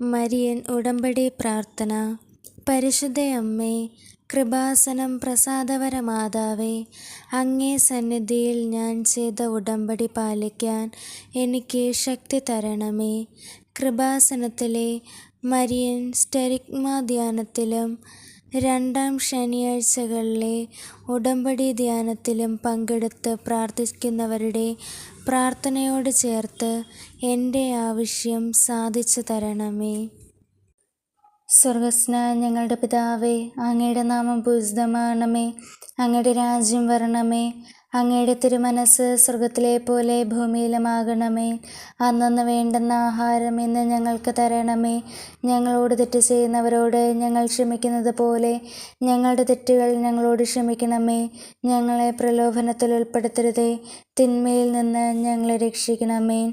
Marian ഉടമ്പടി പ്രാർത്ഥന. പരിശുദ്ധയമ്മേ കൃപാസനം പ്രസാദവര മാതാവേ അങ്ങേ സന്നിധിയിൽ ഞാൻ ചെയ്ത ഉടമ്പടി പാലിക്കാൻ എനിക്ക് ശക്തി തരണമേ. കൃപാസനത്തിലെ മരിയൻ സ്റ്റെറിഗ്മ ധ്യാനത്തിലും രണ്ടാം ശനിയാഴ്ചകളിലെ ഉടമ്പടി ധ്യാനത്തിലും പങ്കെടുത്ത് പ്രാർത്ഥിക്കുന്നവരുടെ പ്രാർത്ഥനയോട് ചേർത്ത് എന്റെ ആവശ്യം സാധിച്ചു തരണമേ. സ്വർഗസ്ന ഞങ്ങളുടെ പിതാവേ അങ്ങയുടെ നാമം പൂജിതമാണമേ. അങ്ങയുടെ രാജ്യം വരണമേ. അങ്ങയുടെ തിരുമനസ് സ്വർഗത്തിലെ പോലെ ഭൂമിയിലുമാകണമേ. അന്നന്ന് വേണ്ടുന്ന ആഹാരം ഇന്ന് ഞങ്ങൾക്ക് തരണമേ. ഞങ്ങളോട് തെറ്റ് ചെയ്യുന്നവരോട് ഞങ്ങൾ ക്ഷമിക്കുന്നത് പോലെ ഞങ്ങളുടെ തെറ്റുകൾ ഞങ്ങളോട് ക്ഷമിക്കണമേ. ഞങ്ങളെ പ്രലോഭനത്തിൽ ഉൾപ്പെടുത്തരുതേ. തിന്മയിൽ നിന്ന് ഞങ്ങളെ രക്ഷിക്കണമേ.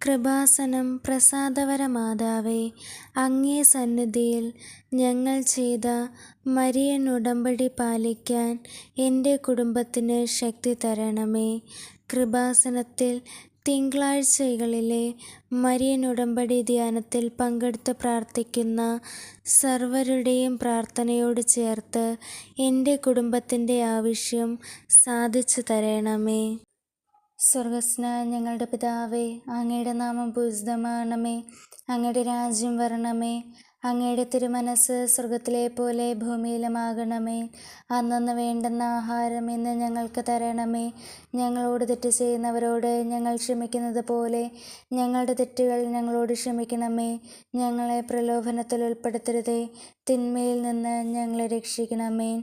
കൃപാസനം പ്രസാദവര മാതാവേ അങ്ങേ സന്നിധിയിൽ ഞങ്ങൾ ചെയ്ത മരിയൻ ഉടമ്പടി പാലിക്കാൻ എന്റെ കുടുംബത്തിന് ശക്തി തരണമേ. കൃപാസനത്തിൽ തിങ്കളാഴ്ചകളിലെ മരിയൻ ഉടമ്പടി ധ്യാനത്തിൽ പങ്കെടുത്ത് പ്രാർത്ഥിക്കുന്ന സർവരുടെയും പ്രാർത്ഥനയോട് ചേർത്ത് എന്റെ കുടുംബത്തിന്റെ ആവശ്യം സാധിച്ചു തരണമേ. സ്വർഗസ്ന ഞങ്ങളുടെ പിതാവേ അങ്ങയുടെ നാമം പൂജിതമാണമേ അങ്ങയുടെ രാജ്യം വരണമേ അങ്ങയുടെ തിരുമനസ് സ്വർഗത്തിലെ പോലെ ഭൂമിയിലുമാകണമേ. അന്നന്ന് വേണ്ടുന്ന ആഹാരം ഇന്ന് ഞങ്ങൾക്ക് തരണമേ. ഞങ്ങളോട് തെറ്റ് ചെയ്യുന്നവരോട് ഞങ്ങൾ ക്ഷമിക്കുന്നത് പോലെ ഞങ്ങളുടെ തെറ്റുകൾ ഞങ്ങളോട് ക്ഷമിക്കണമേ. ഞങ്ങളെ പ്രലോഭനത്തിൽ ഉൾപ്പെടുത്തരുതേ. തിന്മയിൽ നിന്ന് ഞങ്ങളെ രക്ഷിക്കണമേ.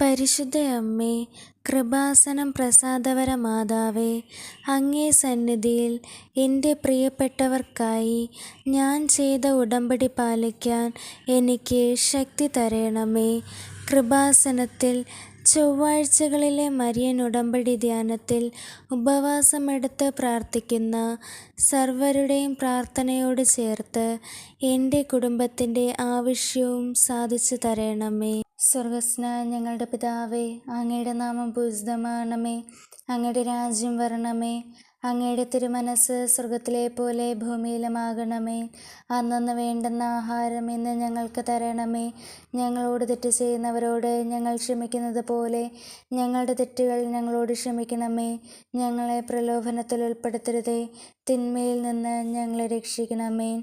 പരിശുദ്ധ അമ്മേ കൃപാസനം പ്രസാദവര മാതാവേ അങ്ങേ സന്നിധിയിൽ എന്റെ പ്രിയപ്പെട്ടവർക്കായി ഞാൻ ചെയ്ത ഉടമ്പടി പാലിക്കാൻ എനിക്ക് ശക്തി തരണമേ. കൃപാസനത്തിൽ ചൊവ്വാഴ്ചകളിലെ മരിയൻ ഉടമ്പടി ധ്യാനത്തിൽ ഉപവാസമെടുത്ത് പ്രാർത്ഥിക്കുന്ന സർവരുടെയും പ്രാർത്ഥനയോട് ചേർത്ത് എന്റെ കുടുംബത്തിന്റെ ആവശ്യവും സാധിച്ചു തരണമേ. സ്വർഗസ്ന ഞങ്ങളുടെ പിതാവേ അങ്ങയുടെ നാമം പൂജിതമാണമേ അങ്ങയുടെ രാജ്യം വരണമേ അങ്ങയുടെ തിരുമനസ് സ്വർഗത്തിലെ പോലെ ഭൂമിയിലുമാകണമേ. അന്നന്ന് വേണ്ടുന്ന ആഹാരം ഇന്ന് ഞങ്ങൾക്ക് തരണമേ. ഞങ്ങളോട് തെറ്റ് ചെയ്യുന്നവരോട് ഞങ്ങൾ ക്ഷമിക്കുന്നത് പോലെ ഞങ്ങളുടെ തെറ്റുകൾ ഞങ്ങളോട് ക്ഷമിക്കണമേ. ഞങ്ങളെ പ്രലോഭനത്തിൽ ഉൾപ്പെടുത്തരുതേ. തിന്മയിൽ നിന്ന് ഞങ്ങളെ രക്ഷിക്കണമേ.